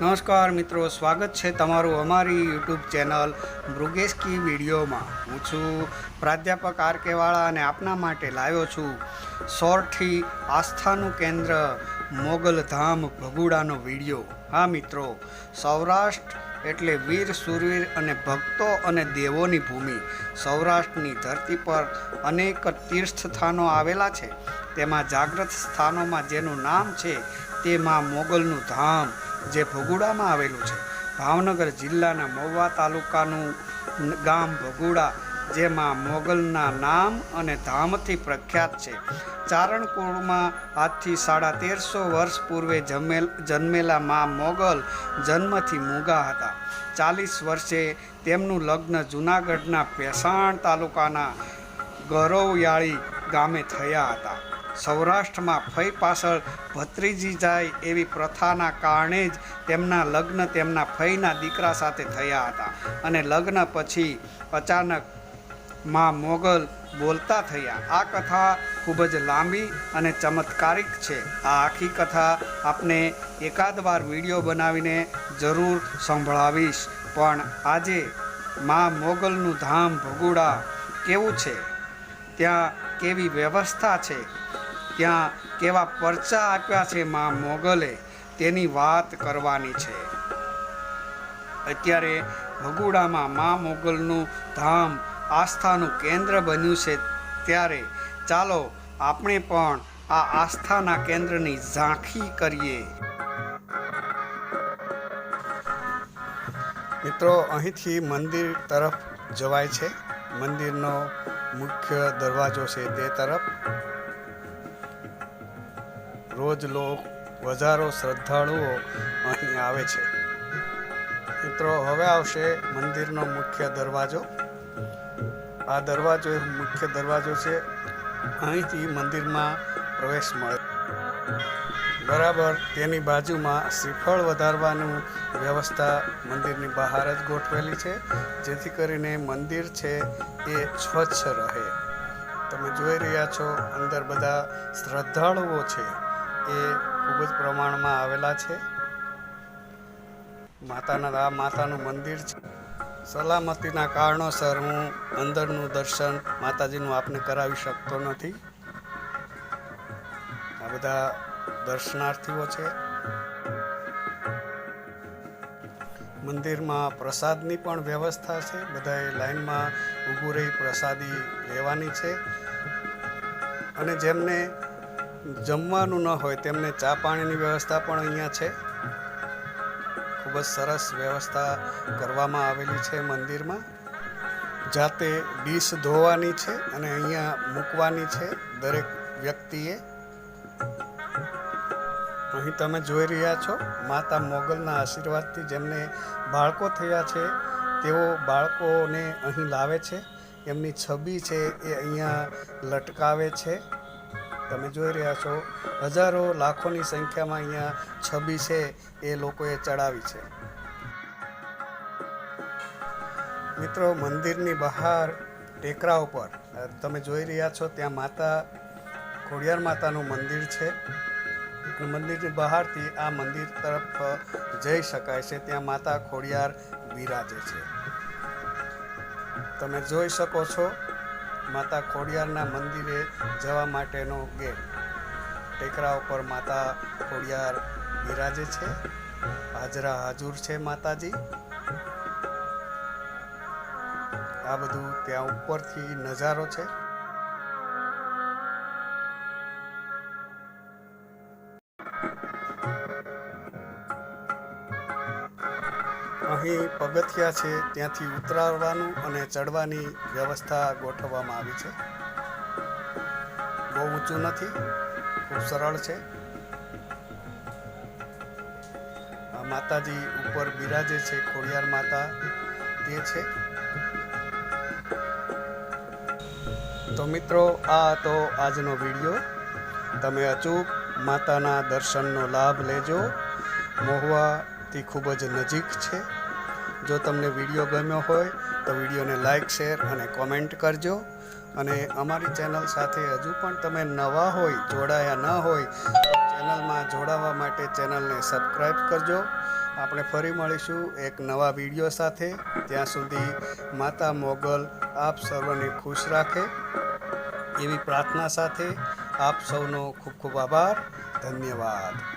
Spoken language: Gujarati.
નમસ્કાર મિત્રો, સ્વાગત છે તમારું અમારી યુટ્યુબ ચેનલ મૃગેશ કી વિડીયોમાં. હું છું પ્રાધ્યાપક આર કેવાળા અને આપના માટે લાવ્યો છું સોરઠી આસ્થાનું કેન્દ્ર મોગલ ધામ ભગુડાનો વીડિયો. હા મિત્રો, સૌરાષ્ટ્ર એટલે વીર, સુરવીર અને ભક્તો અને દેવોની ભૂમિ. સૌરાષ્ટ્રની ધરતી પર અનેક તીર્થ સ્થાનો આવેલા છે. તેમાં જાગ્રત સ્થાનોમાં જેનું નામ છે તે માં મોગલનું ધામ. જે ભગુડામાં આવેલું છે. ભાવનગર જિલ્લાના મહુવા તાલુકાનું ગામ ભગુડા, જેમાં મોગલના નામ અને ધામથી પ્રખ્યાત છે. ચારણકુળમાં આજથી સાડા તેરસો વર્ષ પૂર્વે જમેલ, જન્મેલા મા મોગલ જન્મથી મૂગા હતા. ચાલીસ વર્ષે તેમનું લગ્ન જૂનાગઢના પેસાણ તાલુકાના ગૌરવયાળી ગામે થયા હતા. સૌરાષ્ટ્રમાં ફઈ પાછળ ભત્રીજી જાય એવી પ્રથાના કારણે જ તેમના લગ્ન તેમના ફઈના દીકરા સાથે થયા હતા. અને લગ્ન પછી અચાનકમાં મોગલ બોલતા થયા. આ કથા ખૂબ જ લાંબી અને ચમત્કારિક છે. આ આખી કથા આપને એકાદ વાર વીડિયો બનાવીને જરૂર સંભળાવીશ. પણ આજે મા મોગલનું ધામ ભગુડા કેવું છે? ત્યાં કેવી વ્યવસ્થા છે? ત્યાં કેવા પરચા આપ્યા છે મા મોગલે, તેની વાત કરવાની છે. અત્યારે ભગુડામાં મા મોગલનું ધામ આસ્થાનું કેન્દ્ર બન્યું છે ત્યારે ચાલો આપણે પણ આ આસ્થાના કેન્દ્રની ઝાંખી કરીએ. મિત્રો, અહીંથી મંદિર તરફ જવાય છે. મંદિરનો મુખ્ય દરવાજો છે તે તરફ. રોજ લોક હજારો શ્રદ્ધાળુઓ અહીં આવે છે. મિત્રો, હવે આવશે મંદિરનો મુખ્ય દરવાજો. આ દરવાજો મુખ્ય દરવાજો છે. અહીંથી મંદિરમાં પ્રવેશ મળે. બરાબર, તેની બાજુમાં શ્રીફળ વધારવાનું વ્યવસ્થા મંદિરની બહાર જ ગોઠવેલી છે. જેથી કરીને મંદિર છે એ સ્વચ્છ રહે. તમે જોઈ રહ્યા છો, અંદર બધા શ્રદ્ધાળુઓ છે. એ ખૂબ જ પ્રમાણમાં આવેલા છે. માતાના, આ માતાનું મંદિર છે. સલામતીના કારણોસર હું અંદરનું દર્શન માતાજીનું આપને કરાવી શકતો નથી. આ બધા દર્શનાર્થીઓ છે. મંદિરમાં પ્રસાદની પણ વ્યવસ્થા છે. બધાએ લાઈનમાં ઊભું રહી પ્રસાદી લેવાની છે. અને જેમને જમવાનું ન હોય તેમને ચા પાણીની વ્યવસ્થા પણ અહીંયા છે. ખૂબ જ સરસ વ્યવસ્થા કરવામાં આવેલી છે મંદિરમાં. જાતે ડીશ ધોવાની છે અને અહીંયા મૂકવાની છે દરેક વ્યક્તિએ. અહીં તમે જોઈ રહ્યા છો માતા મોગલના આશીર્વાદથી જેમને બાળકો થયા છે, તેઓ બાળકોને અહીં લાવે છે. એમની છબી છે એ અહીંયા લટકાવે છે. તમે જોઈ રહ્યા છો, હજારો લાખોની સંખ્યામાં અહીંયા છબી છે એ લોકોએ ચડાવી છે. મિત્રો, મંદિરની બહાર ટેકરા ઉપર તમે જોઈ રહ્યા છો, ત્યાં માતા, ખોડિયાર માતાનું મંદિર છે. મંદિરની બહારથી આ મંદિર તરફ જઈ શકાય છે, ત્યાં માતા ખોડિયાર બિરાજે છે. તમે જોઈ શકો છો માતા ખોડિયારના મંદિરે જવા માટેનો ગેટ. ટેકરા ઉપર માતા ખોડિયાર બિરાજે છે. હાજરા હાજુર છે માતાજી. આ બધું ત્યાં ઉપરથી નજારો છે. અહીં પગથિયા છે, ત્યાંથી ઉતરાવવાનું અને ચડવાની વ્યવસ્થા ગોઠવવામાં આવી છે. બહુ ઊંચું નથી, ખૂબ સરળ છે. માતાજી ઉપર બિરાજે છે, ખોડિયાર માતા, તે છે. તો મિત્રો, આ હતો આજનો વીડિયો. તમે અચૂક માતાના દર્શનનો લાભ લેજો. મહુવાથી ખૂબ જ નજીક છે. જો તમને વીડિયો ગમ્યો હોય તો વિડીયોને લાઈક, શેર અને કોમેન્ટ કરજો. અને અમારી ચેનલ સાથે હજુ પણ તમે નવા હોય, જોડાયા ન હોય ચેનલમાં જોડાવા માટે ચેનલને સબસ્ક્રાઈબ કરજો. આપણે ફરી મળીશું એક નવા વીડિયો સાથે. ત્યાં સુધી માતા મોગલ આપ સર્વને ખુશ રાખે. એવી પ્રાર્થના સાથે આપ સૌનો ખૂબ ખૂબ આભાર. ધન્યવાદ.